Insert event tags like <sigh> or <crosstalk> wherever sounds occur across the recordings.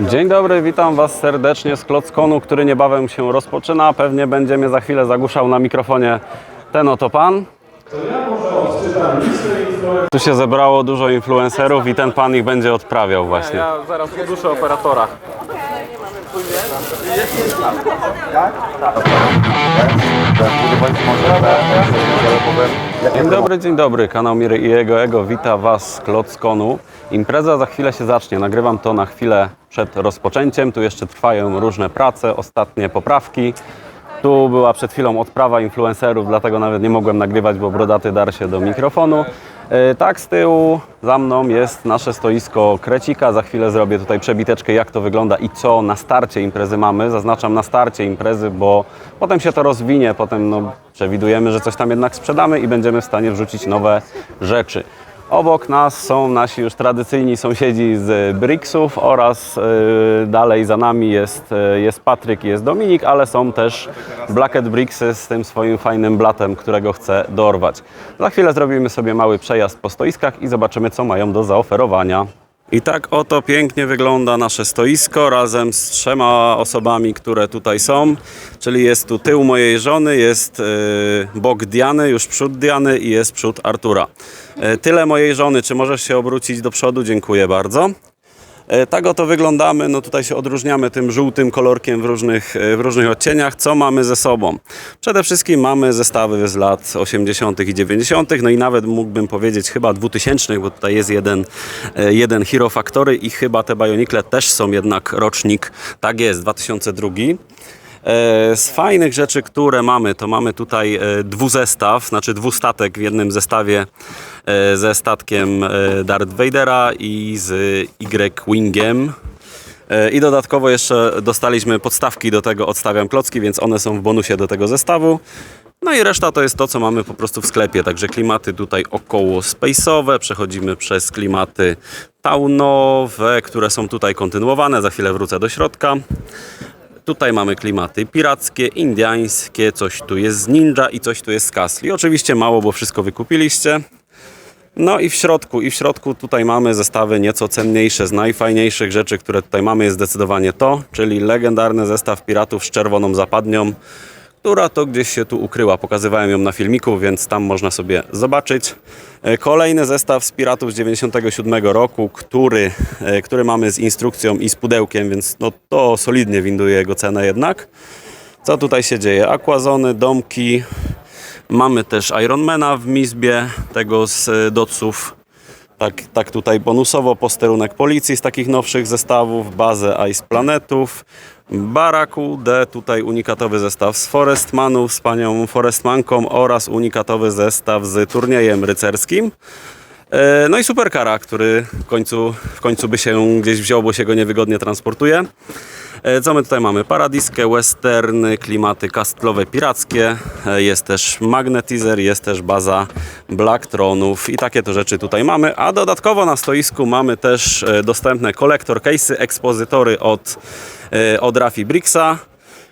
Dzień dobry, witam Was serdecznie z Klockonu, który niebawem się rozpoczyna. Pewnie będzie mnie za chwilę zagłuszał na mikrofonie ten oto pan. Tu się zebrało dużo influencerów i ten pan ich będzie odprawiał właśnie. Ja zaraz poduszę operatora. Dzień dobry, dzień dobry. Kanał Miry i jego ego wita Was z Klockonu. Impreza za chwilę się zacznie. Nagrywam to na chwilę przed rozpoczęciem. Tu jeszcze trwają różne prace, ostatnie poprawki. Tu była przed chwilą odprawa influencerów, dlatego nawet nie mogłem nagrywać, bo brodaty dar się do mikrofonu. E, Tak, z tyłu za mną jest nasze stoisko Krecika. Za chwilę zrobię tutaj przebiteczkę, jak to wygląda i co na starcie imprezy mamy. Zaznaczam na starcie imprezy, bo potem się to rozwinie, potem no, przewidujemy, że coś tam jednak sprzedamy i będziemy w stanie wrzucić nowe rzeczy. Obok nas są nasi już tradycyjni sąsiedzi z Brixów oraz y, dalej za nami jest, y, jest Patryk i jest Dominik, ale są też Blacked Brixy z tym swoim fajnym blatem, którego chcę dorwać. Za chwilę zrobimy sobie mały przejazd po stoiskach i zobaczymy, co mają do zaoferowania. I tak oto pięknie wygląda nasze stoisko razem z trzema osobami, które tutaj są. Czyli jest tu tył mojej żony, jest yy, bok Diany, już przód Diany i jest przód Artura. Yy, tyle mojej żony. Czy możesz się obrócić do przodu? Dziękuję bardzo. E, Tak oto wyglądamy, no tutaj się odróżniamy tym żółtym kolorkiem w różnych, e, w różnych odcieniach. Co mamy ze sobą? Przede wszystkim mamy zestawy z lat 80. i 90., no i nawet mógłbym powiedzieć chyba 2000, bo tutaj jest jeden, e, jeden Hero Factory i chyba te Bionikle też są jednak rocznik, tak jest, 2002. E, Z fajnych rzeczy, które mamy, to mamy tutaj e, dwuzestaw, znaczy dwustatek w jednym zestawie e, ze statkiem Darth Vadera i z Y-Wingiem. I dodatkowo jeszcze dostaliśmy podstawki do tego, odstawiam klocki, więc one są w bonusie do tego zestawu. No i reszta to jest to, co mamy po prostu w sklepie. Także klimaty tutaj około space'owe, przechodzimy przez klimaty taunowe, które są tutaj kontynuowane. Za chwilę wrócę do środka. Tutaj mamy klimaty pirackie, indiańskie, coś tu jest z ninja i coś tu jest z Casli. Oczywiście mało, bo wszystko wykupiliście. No i w środku, i w środku tutaj mamy zestawy nieco cenniejsze. Z najfajniejszych rzeczy, które tutaj mamy jest zdecydowanie to, czyli legendarny zestaw piratów z czerwoną zapadnią, która to gdzieś się tu ukryła. Pokazywałem ją na filmiku, więc tam można sobie zobaczyć. E, Kolejny zestaw z piratów z 97 roku, który, e, który mamy z instrukcją i z pudełkiem, więc no to solidnie winduje jego cenę jednak. Co tutaj się dzieje? Aquazony, domki. Mamy też Ironmana w Mizbie, tego z e, Dotsów. Tak, tak tutaj bonusowo posterunek policji z takich nowszych zestawów, bazę Ice Planetów, Barakudę, tutaj unikatowy zestaw z Forestmanów, z panią Forestmanką oraz unikatowy zestaw z turniejem rycerskim. E, No i superkara, który w końcu, w końcu by się gdzieś wziął, bo się go niewygodnie transportuje. E, Co my tutaj mamy? Paradiskę, westerny, klimaty kastlowe, pirackie. E, Jest też magnetizer, jest też baza Blacktronów i takie to rzeczy tutaj mamy. A dodatkowo na stoisku mamy też e, dostępne kolektor case'y, ekspozytory od, od Rafi Brixa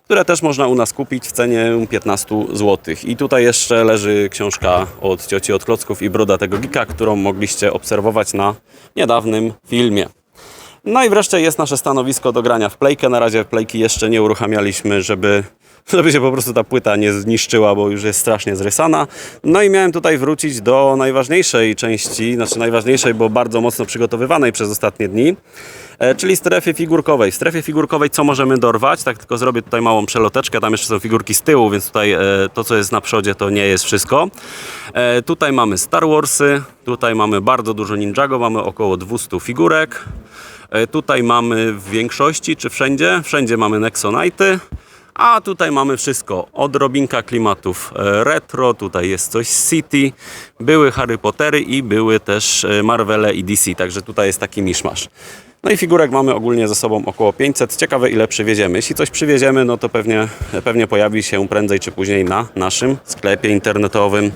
które też można u nas kupić w cenie 15 zł. I tutaj jeszcze leży książka od cioci od klocków i broda tego gika, którą mogliście obserwować na niedawnym filmie. No i wreszcie jest nasze stanowisko do grania w playkę. Na razie playki jeszcze nie uruchamialiśmy, żeby, <laughs> żeby się po prostu ta płyta nie zniszczyła, bo już jest strasznie zrysana. No i miałem tutaj wrócić do najważniejszej części, znaczy najważniejszej, bo bardzo mocno przygotowywanej przez ostatnie dni, e, czyli strefy figurkowej. W strefie figurkowej co możemy dorwać? Tak tylko zrobię tutaj małą przeloteczkę, tam jeszcze są figurki z tyłu, więc tutaj e, to co jest na przodzie to nie jest wszystko. E, Tutaj mamy Star Warsy, tutaj mamy bardzo dużo Ninjago, mamy około 200 figurek. E, Tutaj mamy w większości, czy wszędzie? Wszędzie mamy Nexonite. A tutaj mamy wszystko. Odrobinka klimatów e, retro, tutaj jest coś z City, były Harry Pottery i były też e, Marvele i DC, także tutaj jest taki miszmasz. No i figurek mamy ogólnie ze sobą około 500. Ciekawe ile przywieziemy. Jeśli coś przywieziemy, no to pewnie, pewnie pojawi się prędzej czy później na naszym sklepie internetowym.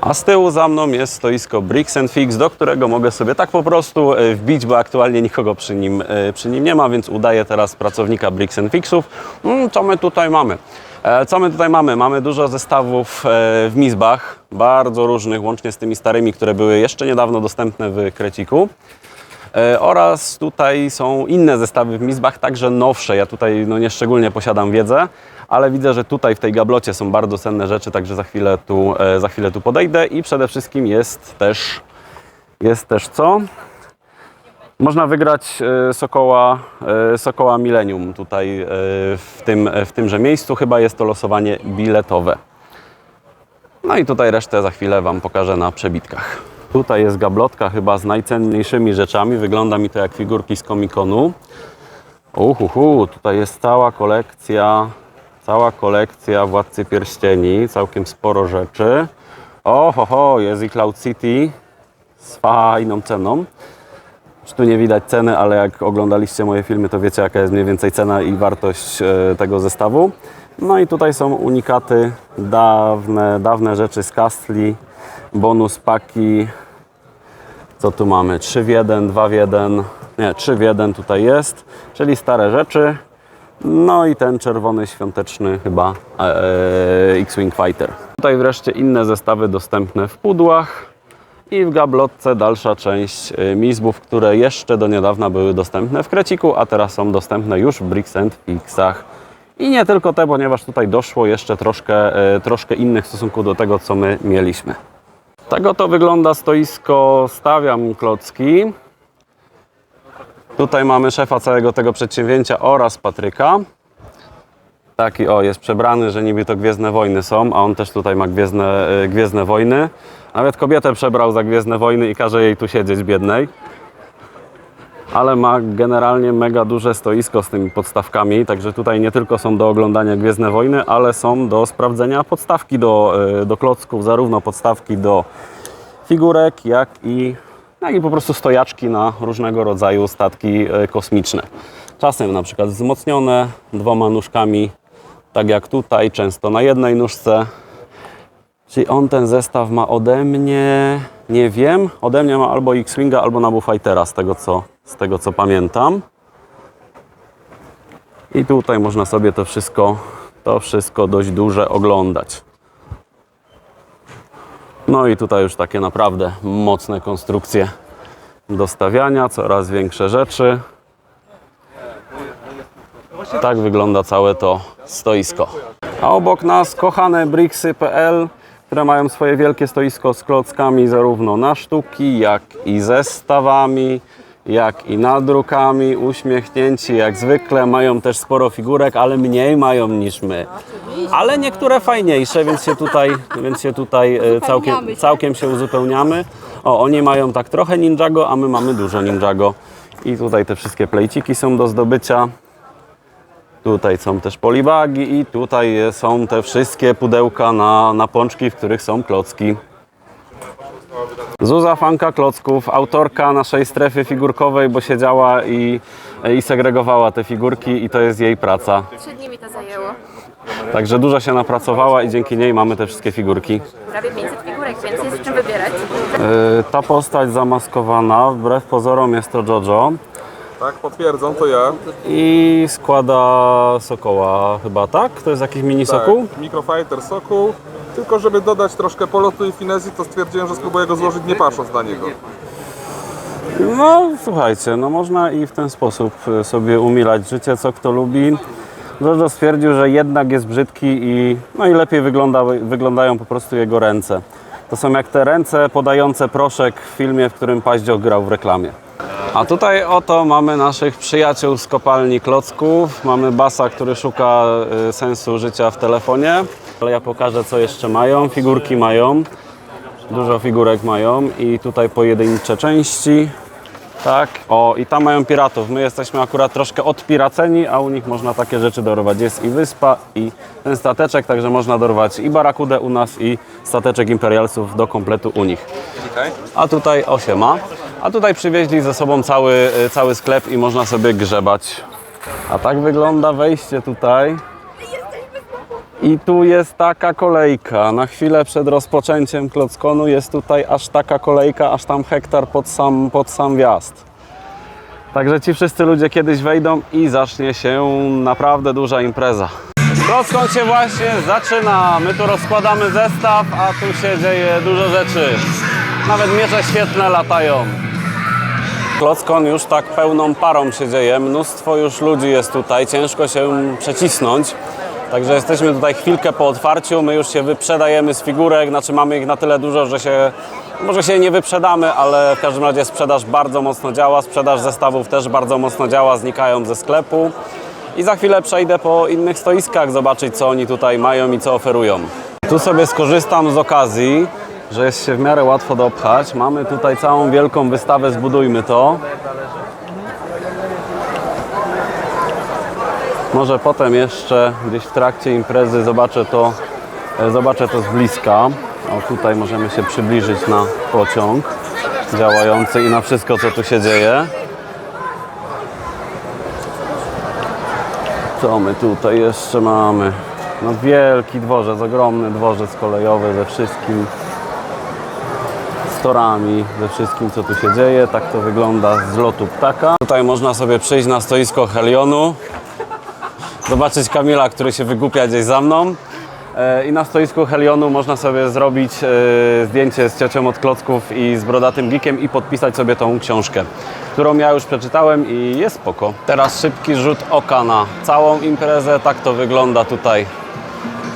A z tyłu za mną jest stoisko Bricks and Fix, do którego mogę sobie tak po prostu e, wbić, bo aktualnie nikogo przy nim, e, przy nim nie ma, więc udaję teraz pracownika Bricks and Fixów. Mm, co my tutaj mamy? E, Co my tutaj mamy? Mamy dużo zestawów w Mizbach, bardzo różnych, łącznie z tymi starymi, które były jeszcze niedawno dostępne w Kreciku. Oraz tutaj są inne zestawy w Mizbach, także nowsze. Ja tutaj no, nie szczególnie posiadam wiedzę, ale widzę, że tutaj w tej gablocie są bardzo cenne rzeczy, także za chwilę tu, e, za chwilę tu podejdę i przede wszystkim jest też, jest też co? Można wygrać e, Sokoła, e, Sokoła Millennium tutaj w, tym, w tymże miejscu. Chyba jest to losowanie biletowe. No i tutaj resztę za chwilę Wam pokażę na przebitkach. Tutaj jest gablotka chyba z najcenniejszymi rzeczami. Wygląda mi to jak figurki z komikonu. Uhuhu, tutaj jest cała kolekcja, cała kolekcja Władcy Pierścieni, całkiem sporo rzeczy. Ohoho, jest i Cloud City z fajną ceną. Tu nie widać ceny, ale jak oglądaliście moje filmy, to wiecie jaka jest mniej więcej cena i wartość e, tego zestawu. No i tutaj są unikaty, dawne, dawne rzeczy z Castli, bonus paki. Co tu mamy? 3 w 1, 2 w 1, nie, 3 w 1 tutaj jest, czyli stare rzeczy. No i ten czerwony świąteczny chyba e, X-Wing Fighter. Tutaj wreszcie inne zestawy dostępne w pudłach. I w gablotce dalsza część y, mizbów, które jeszcze do niedawna były dostępne w Kreciku, a teraz są dostępne już w Bricks and Fixach. I nie tylko te, ponieważ tutaj doszło jeszcze troszkę, y, troszkę innych w stosunku do tego, co my mieliśmy. Tak oto wygląda stoisko Stawiam Klocki. Tutaj mamy szefa całego tego przedsięwzięcia oraz Patryka. Taki o, jest przebrany, że niby to Gwiezdne Wojny są, a on też tutaj ma Gwiezdne, y, gwiezdne Wojny. Nawet kobietę przebrał za Gwiezdne Wojny i każe jej tu siedzieć biednej. Ale ma generalnie mega duże stoisko z tymi podstawkami, także tutaj nie tylko są do oglądania Gwiezdne Wojny, ale są do sprawdzenia podstawki do, y, do klocków, zarówno podstawki do figurek, jak i, jak i po prostu stojaczki na różnego rodzaju statki y, kosmiczne. Czasem na przykład wzmocnione dwoma nóżkami, tak jak tutaj, często na jednej nóżce. Czyli on ten zestaw ma ode mnie, nie wiem, ode mnie ma albo X-Winga, albo Nabu Fightera, z tego co, z tego co pamiętam. I tutaj można sobie to wszystko, to wszystko dość duże oglądać. No i tutaj już takie naprawdę mocne konstrukcje do stawiania, coraz większe rzeczy. Tak wygląda całe to stoisko. A obok nas kochane Bricksy.pl, które mają swoje wielkie stoisko z klockami zarówno na sztuki, jak i zestawami, jak i nadrukami. Uśmiechnięci jak zwykle, mają też sporo figurek, ale mniej mają niż my. Ale niektóre fajniejsze, więc się tutaj, więc się tutaj e, całkiem, całkiem się uzupełniamy. O, oni mają tak trochę Ninjago, a my mamy dużo Ninjago. I tutaj te wszystkie plejciki są do zdobycia. Tutaj są też polibagi i tutaj są te wszystkie pudełka na, na pączki, w których są klocki. Zuza Fanka Klocków, autorka naszej strefy figurkowej, bo siedziała i, i segregowała te figurki i to jest jej praca. Trzy dni mi to zajęło. Także dużo się napracowała i dzięki niej mamy te wszystkie figurki. Prawie 500 figurek, więc jest z czym wybierać. Yy, ta postać zamaskowana, wbrew pozorom jest to Jojo Tak, potwierdzam, to ja. i składa Sokoła chyba, tak? To jest jakiś mini sokół? Tak, Microfighter Sokół. Tylko żeby dodać troszkę polotu i finezji, to stwierdziłem, że spróbuję go złożyć nie patrząc na niego. No słuchajcie, no można i w ten sposób y, sobie umilać życie, co kto lubi. Jojo stwierdził, że jednak jest brzydki i, no i lepiej wygląda, wyglądają po prostu jego ręce. To są jak te ręce podające proszek w filmie, w którym Paździoch grał w reklamie. A tutaj oto mamy naszych przyjaciół z kopalni klocków. Mamy Basa, który szuka y, sensu życia w telefonie. Ale ja pokażę, co jeszcze mają. Figurki mają. Dużo figurek mają i tutaj pojedyncze części. Tak. O, i tam mają piratów. My jesteśmy akurat troszkę odpiraceni, a u nich można takie rzeczy dorwać. Jest i wyspa, i ten stateczek, także można dorwać i barakudę u nas, i stateczek imperialsów do kompletu u nich. A tutaj osiema. A tutaj przywieźli ze sobą cały, y, cały sklep i można sobie grzebać. A tak wygląda wejście tutaj. I tu jest taka kolejka. Na chwilę przed rozpoczęciem Klockonu jest tutaj aż taka kolejka, aż tam hektar pod sam, pod sam wjazd. Także ci wszyscy ludzie kiedyś wejdą i zacznie się naprawdę duża impreza. Klockon się właśnie zaczyna. My tu rozkładamy zestaw, a tu się dzieje dużo rzeczy. Nawet miecze świetne latają. Klockon już tak pełną parą się dzieje, mnóstwo już ludzi jest tutaj, ciężko się przecisnąć. Także jesteśmy tutaj chwilkę po otwarciu, my już się wyprzedajemy z figurek, znaczy mamy ich na tyle dużo, że się, może się nie wyprzedamy, ale w każdym razie sprzedaż bardzo mocno działa, sprzedaż zestawów też bardzo mocno działa, znikają ze sklepu. I za chwilę przejdę po innych stoiskach, zobaczyć co oni tutaj mają i co oferują. Tu sobie skorzystam z okazji, że jest się w miarę łatwo dopchać. Mamy tutaj całą wielką wystawę Zbudujmy to. Może potem jeszcze gdzieś w trakcie imprezy zobaczę to, e, zobaczę to z bliska. O, tutaj możemy się przybliżyć na pociąg działający i na wszystko, co tu się dzieje. Co my tutaj jeszcze mamy? No wielki dworzec, ogromny dworzec kolejowy ze wszystkim z torami, ze wszystkim co tu się dzieje. Tak to wygląda z lotu ptaka. Tutaj można sobie przyjść na stoisko Helionu, zobaczyć Kamila, który się wygłupia gdzieś za mną. E, I na stoisku Helionu można sobie zrobić e, zdjęcie z ciocią od klocków i z brodatym geekiem i podpisać sobie tą książkę, którą ja już przeczytałem i jest spoko. Teraz szybki rzut oka na całą imprezę. Tak to wygląda tutaj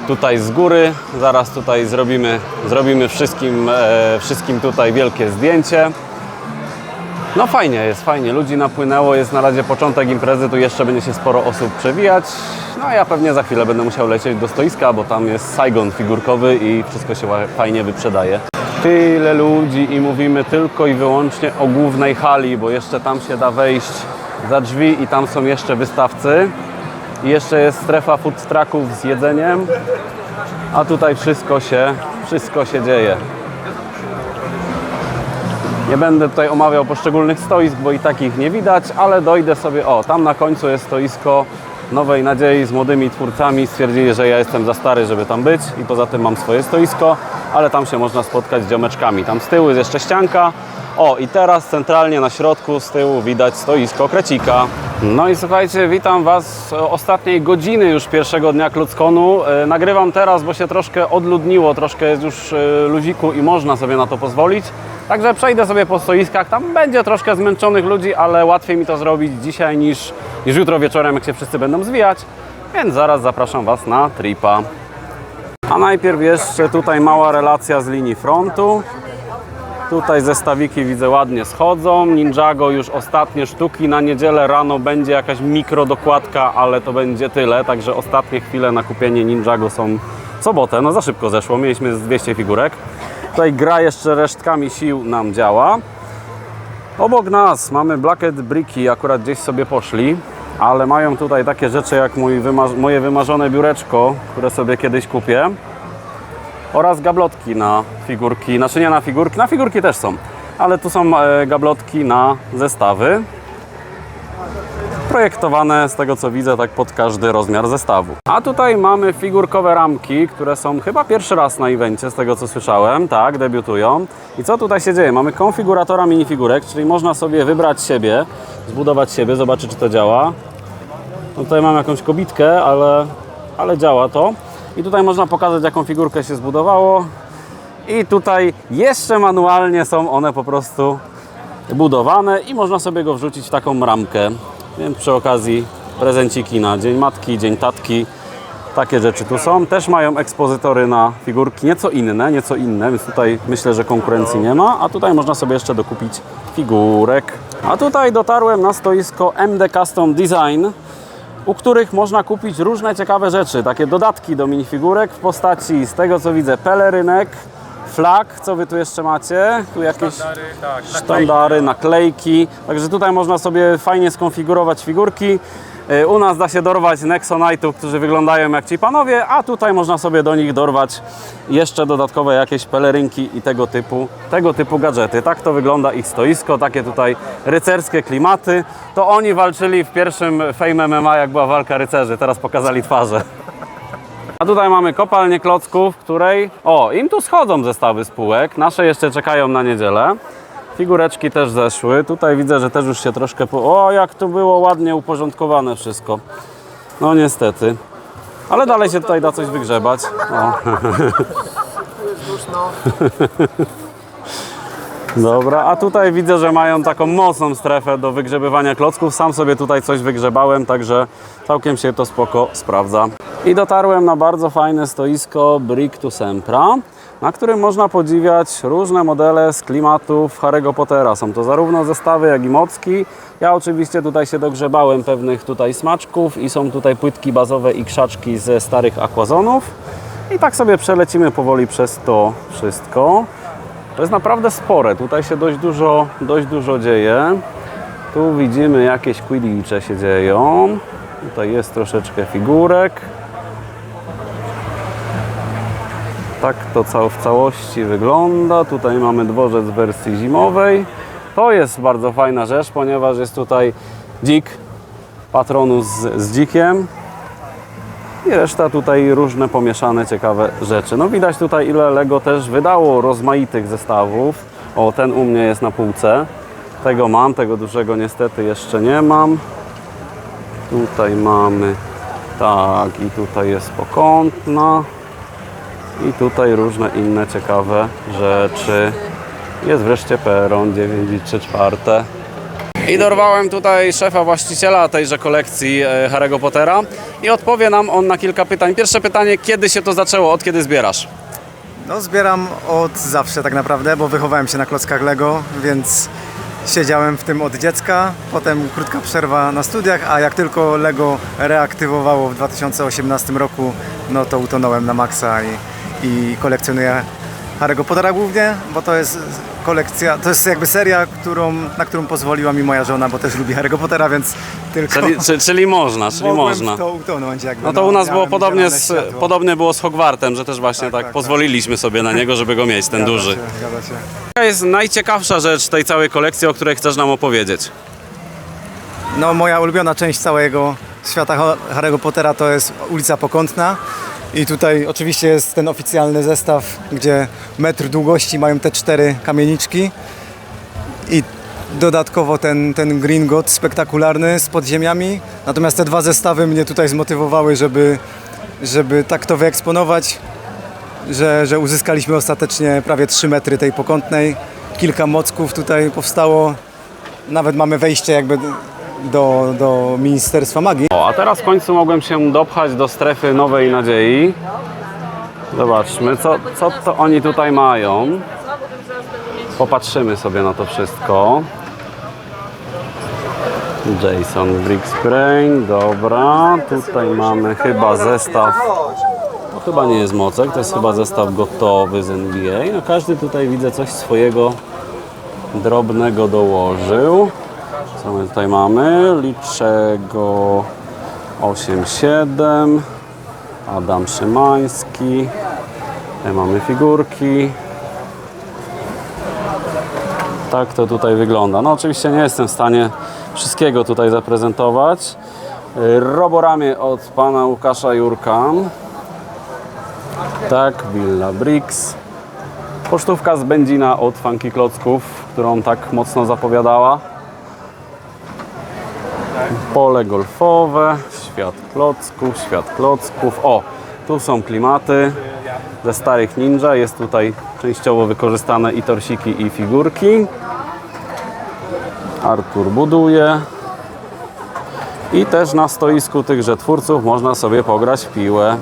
tutaj z góry. Zaraz tutaj zrobimy, zrobimy wszystkim, e, wszystkim tutaj wielkie zdjęcie. No fajnie jest, fajnie. Ludzi napłynęło, jest na razie początek imprezy, tu jeszcze będzie się sporo osób przewijać. No a ja pewnie za chwilę będę musiał lecieć do stoiska, bo tam jest Saigon figurkowy i wszystko się fajnie wyprzedaje. Tyle ludzi i mówimy tylko i wyłącznie o głównej hali, bo jeszcze tam się da wejść za drzwi i tam są jeszcze wystawcy. I jeszcze jest strefa food trucków z jedzeniem, a tutaj wszystko się, wszystko się dzieje. Nie będę tutaj omawiał poszczególnych stoisk, bo i takich nie widać, ale dojdę sobie, o, tam na końcu jest stoisko Nowej Nadziei z młodymi twórcami. Stwierdzili, że ja jestem za stary, żeby tam być i poza tym mam swoje stoisko, ale tam się można spotkać z ziomeczkami. Tam z tyłu jest jeszcze ścianka. O, i teraz centralnie na środku z tyłu widać stoisko Krecika. No i słuchajcie, witam Was ostatniej godziny już pierwszego dnia Kluckonu. E, Nagrywam teraz, bo się troszkę odludniło, troszkę jest już e, luziku i można sobie na to pozwolić. Także przejdę sobie po stoiskach. Tam będzie troszkę zmęczonych ludzi, ale łatwiej mi to zrobić dzisiaj niż, niż jutro wieczorem, jak się wszyscy będą zwijać. Więc zaraz zapraszam Was na tripa. A najpierw jeszcze tutaj mała relacja z linii frontu. Tutaj zestawiki widzę ładnie schodzą. Ninjago już ostatnie sztuki. Na niedzielę rano będzie jakaś mikrodokładka, ale to będzie tyle. Także ostatnie chwile na kupienie Ninjago są w sobotę. No za szybko zeszło. Mieliśmy z 200 figurek. Tutaj gra jeszcze resztkami sił nam działa. Obok nas mamy Blackhead Bricki, akurat gdzieś sobie poszli, ale mają tutaj takie rzeczy jak mój moje wymarzone biureczko, które sobie kiedyś kupię oraz gablotki na figurki, nie na figurki, na figurki też są, ale tu są e, gablotki na zestawy. Projektowane z tego co widzę tak pod każdy rozmiar zestawu. A tutaj mamy figurkowe ramki, które są chyba pierwszy raz na evencie z tego co słyszałem, tak, debiutują. I co tutaj się dzieje? Mamy konfiguratora minifigurek, czyli można sobie wybrać siebie, zbudować siebie, zobaczyć czy to działa. No tutaj mam jakąś kobitkę, ale, ale działa to. I tutaj można pokazać, jaką figurkę się zbudowało. I tutaj jeszcze manualnie są one po prostu budowane i można sobie go wrzucić w taką ramkę. Więc przy okazji prezenciki na Dzień Matki, Dzień Tatki. Takie rzeczy tu są. Też mają ekspozytory na figurki, nieco inne, nieco inne, więc tutaj myślę, że konkurencji nie ma. A tutaj można sobie jeszcze dokupić figurek. A tutaj dotarłem na stoisko MD Custom Design u których można kupić różne ciekawe rzeczy, takie dodatki do minifigurek w postaci, z tego co widzę, pelerynek, flag, co wy tu jeszcze macie? Tu jakieś sztandary, naklejki, także tutaj można sobie fajnie skonfigurować figurki. Y, U nas da się dorwać Nexonite'ów, którzy wyglądają jak ci panowie, a tutaj można sobie do nich dorwać jeszcze dodatkowe jakieś pelerynki i tego typu, tego typu gadżety. Tak to wygląda ich stoisko, takie tutaj rycerskie klimaty. To oni walczyli w pierwszym Fame MMA, jak była walka rycerzy, teraz pokazali twarze. A tutaj mamy kopalnię klocków, której... O, im tu schodzą zestawy spółek. Nasze jeszcze czekają na niedzielę. Figureczki też zeszły. Tutaj widzę, że też już się troszkę... Po... O, jak tu było ładnie uporządkowane wszystko. No niestety. Ale dalej się tutaj da coś wygrzebać. O. <laughs> Dobra, a tutaj widzę, że mają taką mocną strefę do wygrzebywania klocków. Sam sobie tutaj coś wygrzebałem, także całkiem się to spoko sprawdza. I dotarłem na bardzo fajne stoisko Brick to Sempra, na którym można podziwiać różne modele z klimatów Harry'ego Pottera. Są to zarówno zestawy, jak i mocki. Ja oczywiście tutaj się dogrzebałem pewnych tutaj smaczków i są tutaj płytki bazowe i krzaczki ze starych akwazonów. I tak sobie przelecimy powoli przez to wszystko. To jest naprawdę spore. Tutaj się dość dużo, dość dużo dzieje. Tu widzimy jakieś quidditche się dzieją. Tutaj jest troszeczkę figurek. Tak to w całości wygląda. Tutaj mamy dworzec w wersji zimowej. To jest bardzo fajna rzecz, ponieważ jest tutaj dzik, patronus z, z dzikiem. I reszta tutaj różne pomieszane, ciekawe rzeczy. No widać tutaj ile Lego też wydało rozmaitych zestawów. O, ten u mnie jest na półce. Tego mam, tego dużego niestety jeszcze nie mam. Tutaj mamy, tak, i tutaj jest pokątna. I tutaj różne inne ciekawe rzeczy. Jest wreszcie peron 9 i 3 czwarte. I dorwałem tutaj szefa właściciela tejże kolekcji e, Harry'ego Pottera i odpowie nam on na kilka pytań. Pierwsze pytanie, kiedy się to zaczęło, od kiedy zbierasz? No zbieram od zawsze tak naprawdę, bo wychowałem się na klockach Lego, więc siedziałem w tym od dziecka. Potem krótka przerwa na studiach, a jak tylko Lego reaktywowało w 2018 roku, no to utonąłem na maksa i, i kolekcjonuję Harry'ego Pottera głównie, bo to jest kolekcja, to jest jakby seria, którą, na którą pozwoliła mi moja żona, bo też lubi Harry'ego Pottera, więc tylko Czyli, czy, czyli można, czyli można. to utonąć jakby. No to u nas było podobnie, z, podobnie było z Hogwartem, że też właśnie tak, tak, tak. pozwoliliśmy sobie na niego, żeby go mieć, ten duży. się. Jaka jest najciekawsza rzecz tej całej kolekcji, o której chcesz nam opowiedzieć? No moja ulubiona część całego świata Harry'ego Pottera to jest ulica Pokątna. I tutaj oczywiście jest ten oficjalny zestaw, gdzie metr długości mają te cztery kamieniczki. I dodatkowo ten, ten Green God spektakularny z podziemiami. Natomiast te dwa zestawy mnie tutaj zmotywowały, żeby, żeby tak to wyeksponować, że, że uzyskaliśmy ostatecznie prawie 3 metry tej pokątnej. Kilka mocków tutaj powstało. Nawet mamy wejście jakby do, do Ministerstwa Magii. O, a teraz w końcu mogłem się dopchać do strefy Nowej Nadziei. Zobaczmy, co, co to oni tutaj mają. Popatrzymy sobie na to wszystko. Jason Bricksbrain, dobra. Tutaj mamy chyba zestaw. To chyba nie jest mocek, to jest chyba zestaw gotowy z NBA. No każdy tutaj widzę coś swojego drobnego dołożył. Co my tutaj mamy? Liczego 8-7. Adam Szymański. Tutaj mamy figurki. Tak to tutaj wygląda. No oczywiście nie jestem w stanie wszystkiego tutaj zaprezentować. Y, Roboramię od pana Łukasza Jurka. Tak, Villa Bricks. Pocztówka z Będzina od Funky Klocków, którą tak mocno zapowiadała. Pole golfowe, świat klocków, świat klocków. O, tu są klimaty ze starych ninja. Jest tutaj częściowo wykorzystane i torsiki, i figurki. Artur buduje. I też na stoisku tychże twórców można sobie pograć w piłę.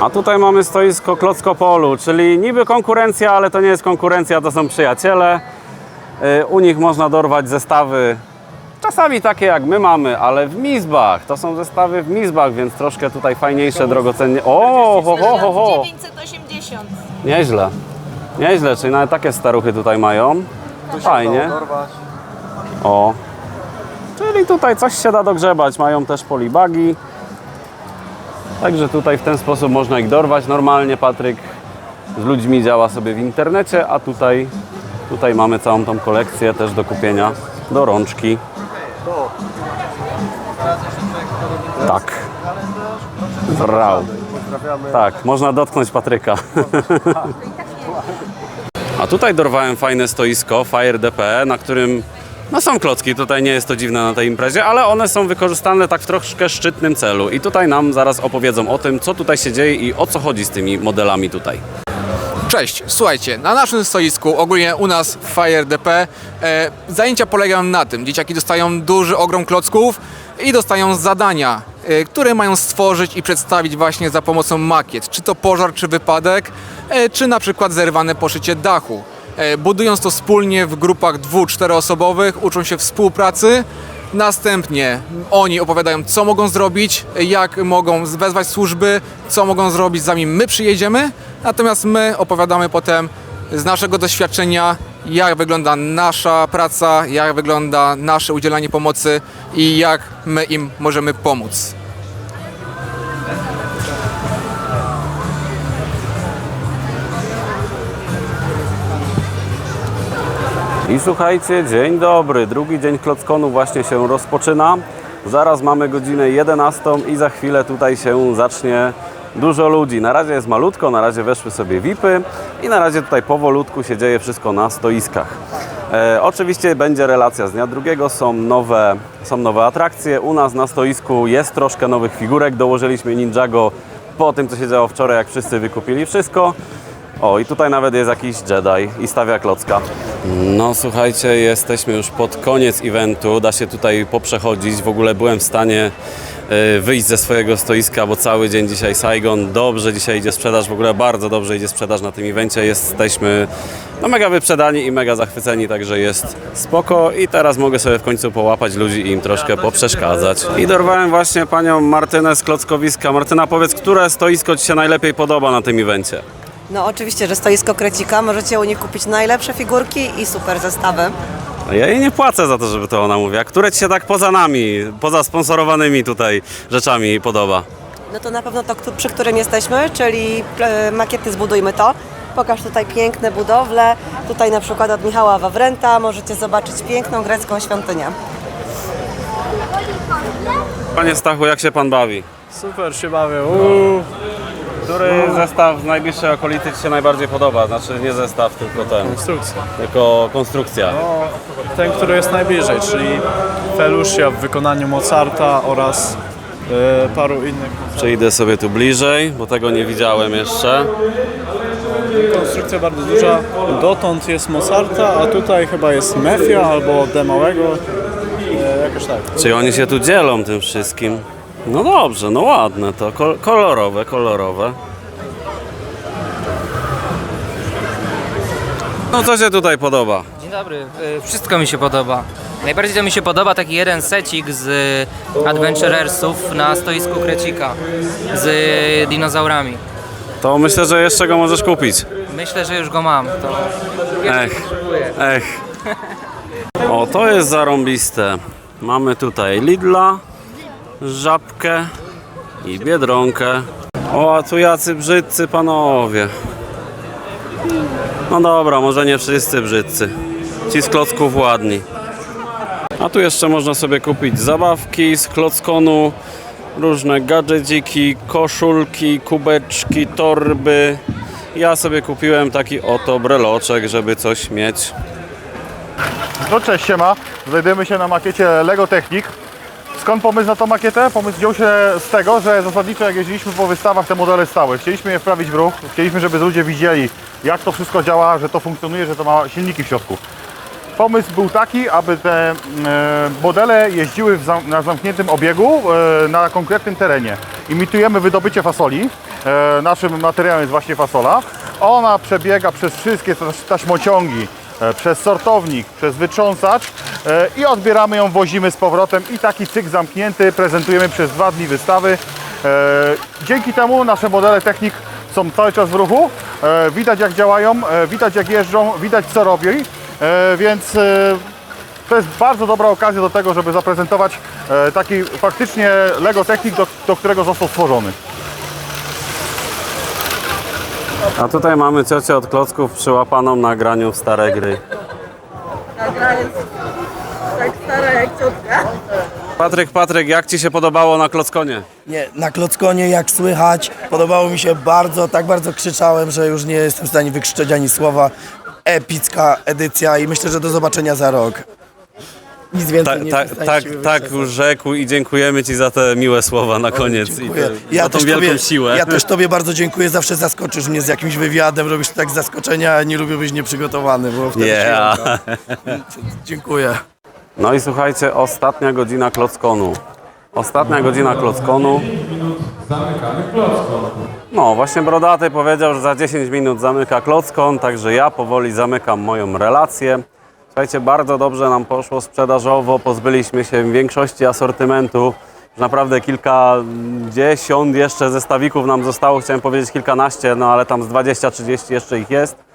A tutaj mamy stoisko Klockopolu, czyli niby konkurencja, ale to nie jest konkurencja, to są przyjaciele. Y, U nich można dorwać zestawy czasami takie jak my mamy, ale w mizbach. To są zestawy w mizbach, więc troszkę tutaj fajniejsze, drogocennie. O, ho, ho, ho, ho. 980. Nieźle. Nieźle, czyli nawet takie staruchy tutaj mają. Fajnie. O. Czyli tutaj coś się da dogrzebać. Mają też polibagi. Także tutaj w ten sposób można ich dorwać. Normalnie Patryk z ludźmi działa sobie w internecie, a tutaj, tutaj mamy całą tą kolekcję też do kupienia do rączki. Tak. Brał. Tak, można dotknąć Patryka. A tutaj dorwałem fajne stoisko Fire DP, na którym no są klocki, tutaj nie jest to dziwne na tej imprezie, ale one są wykorzystane tak w troszkę szczytnym celu. I tutaj nam zaraz opowiedzą o tym, co tutaj się dzieje i o co chodzi z tymi modelami tutaj. Cześć, słuchajcie, na naszym stoisku, ogólnie u nas w FireDP, e, zajęcia polegają na tym, dzieciaki dostają duży ogrom klocków i dostają zadania, e, które mają stworzyć i przedstawić właśnie za pomocą makiet, czy to pożar, czy wypadek, e, czy na przykład zerwane poszycie dachu. E, budując to wspólnie w grupach dwu, czteroosobowych, uczą się współpracy, Następnie oni opowiadają, co mogą zrobić, jak mogą wezwać służby, co mogą zrobić, zanim my przyjedziemy. Natomiast my opowiadamy potem z naszego doświadczenia, jak wygląda nasza praca, jak wygląda nasze udzielanie pomocy i jak my im możemy pomóc. I słuchajcie, dzień dobry. Drugi dzień Klockonu właśnie się rozpoczyna. Zaraz mamy godzinę 11 i za chwilę tutaj się zacznie dużo ludzi. Na razie jest malutko, na razie weszły sobie VIPy i na razie tutaj powolutku się dzieje wszystko na stoiskach. E, oczywiście będzie relacja z dnia drugiego, są nowe, są nowe atrakcje. U nas na stoisku jest troszkę nowych figurek. Dołożyliśmy Ninjago po tym, co się działo wczoraj, jak wszyscy wykupili wszystko. O, i tutaj nawet jest jakiś Jedi i stawia klocka. No słuchajcie, jesteśmy już pod koniec eventu, da się tutaj poprzechodzić. W ogóle byłem w stanie e, wyjść ze swojego stoiska, bo cały dzień dzisiaj Saigon, dobrze dzisiaj idzie sprzedaż, w ogóle bardzo dobrze idzie sprzedaż na tym evencie. Jesteśmy no, mega wyprzedani i mega zachwyceni, także jest spoko i teraz mogę sobie w końcu połapać ludzi i im troszkę poprzeszkadzać. I dorwałem właśnie panią Martynę z Klockowiska. Martyna, powiedz, które stoisko Ci się najlepiej podoba na tym evencie? No oczywiście, że stoisko Krecika. Możecie u nich kupić najlepsze figurki i super zestawy. A Ja jej nie płacę za to, żeby to ona mówiła. Które ci się tak poza nami, poza sponsorowanymi tutaj rzeczami podoba? No to na pewno to, przy którym jesteśmy, czyli e, makiety Zbudujmy to. Pokaż tutaj piękne budowle. Tutaj na przykład od Michała Wawręta możecie zobaczyć piękną grecką świątynię. Panie Stachu, jak się pan bawi? Super się bawię. Uuu. Który zestaw z najbliższej okolicy ci się najbardziej podoba? Znaczy nie zestaw, tylko ten, Konstrukcja. tylko konstrukcja. No, ten, który jest najbliżej, czyli Felusia w wykonaniu Mozarta oraz e, paru innych. Przejdę sobie tu bliżej, bo tego nie widziałem jeszcze. Konstrukcja bardzo duża. Dotąd jest Mozarta, a tutaj chyba jest Mefia albo De Małego. E, jakoś tak. Czy oni się tu dzielą tym wszystkim? No dobrze, no ładne to, kol- kolorowe, kolorowe. No co się tutaj podoba? Dzień dobry, y, wszystko mi się podoba. Najbardziej to mi się podoba taki jeden secik z Adventurersów na stoisku Krecika z dinozaurami. To myślę, że jeszcze go możesz kupić. Myślę, że już go mam. To Ech, ech. O, to jest zarąbiste. Mamy tutaj Lidla, Żabkę i Biedronkę. O, a tu jacy brzydcy panowie. No dobra, może nie wszyscy brzydcy. Ci z klocków ładni. A tu jeszcze można sobie kupić zabawki z klockonu, różne gadżeciki, koszulki, kubeczki, torby. Ja sobie kupiłem taki oto breloczek, żeby coś mieć. No cześć, siema. Znajdujemy się na makiecie Lego Technik. Skąd pomysł na tą makietę? Pomysł wziął się z tego, że zasadniczo jak jeździliśmy po wystawach, te modele stały. Chcieliśmy je wprawić w ruch, chcieliśmy, żeby ludzie widzieli, jak to wszystko działa, że to funkcjonuje, że to ma silniki w środku. Pomysł był taki, aby te e, modele jeździły na zamkniętym obiegu e, na konkretnym terenie. Imitujemy wydobycie fasoli. E, naszym materiałem jest właśnie fasola. Ona przebiega przez wszystkie taś- taśmociągi, przez sortownik, przez wytrząsacz i odbieramy ją, wozimy z powrotem i taki cykl zamknięty prezentujemy przez dwa dni wystawy. E, dzięki temu nasze modele technik są cały czas w ruchu. E, widać jak działają, e, widać jak jeżdżą, widać co robią. E, więc e, to jest bardzo dobra okazja do tego, żeby zaprezentować e, taki faktycznie Lego Technik, do, do którego został stworzony. A tutaj mamy ciocię od klocków przyłapaną na graniu w stare gry. Jak ciotka. Patryk, Patryk, jak Ci się podobało na klockonie? Nie, na Klockonie jak słychać, podobało mi się bardzo, tak bardzo krzyczałem, że już nie jestem w stanie wykrzyczeć ani słowa. Epicka edycja i myślę, że do zobaczenia za rok. Nic więcej Tak, nie tak, jestem w stanie tak, tak wykrzesać. rzekł i dziękujemy Ci za te miłe słowa na koniec i Dziękuję. te, za tą też wielką tobie, siłę. Ja też Tobie bardzo dziękuję, zawsze zaskoczysz mnie z jakimś wywiadem, robisz to tak z zaskoczenia, a nie lubię być nieprzygotowany, bo wtedy się Yeah. <laughs> Dziękuję. No i słuchajcie, ostatnia godzina Klockonu. Ostatnia godzina Klockonu. No, właśnie Brodaty powiedział, że za 10 minut zamyka Klockon, także ja powoli zamykam moją relację. Słuchajcie, bardzo dobrze nam poszło sprzedażowo, pozbyliśmy się większości asortymentu. Naprawdę kilkadziesiąt jeszcze zestawików nam zostało, chciałem powiedzieć kilkanaście, no ale tam z 20-30 jeszcze ich jest.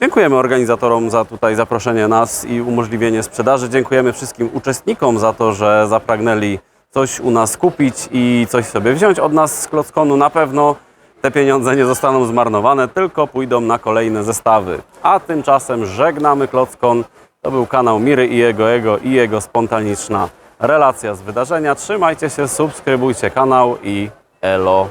Dziękujemy organizatorom za tutaj zaproszenie nas i umożliwienie sprzedaży. Dziękujemy wszystkim uczestnikom za to, że zapragnęli coś u nas kupić i coś sobie wziąć od nas z Klockonu. Na pewno te pieniądze nie zostaną zmarnowane, tylko pójdą na kolejne zestawy. A tymczasem żegnamy Klockon. To był kanał Miry i jego ego i jego spontaniczna relacja z wydarzenia. Trzymajcie się, subskrybujcie kanał i elo.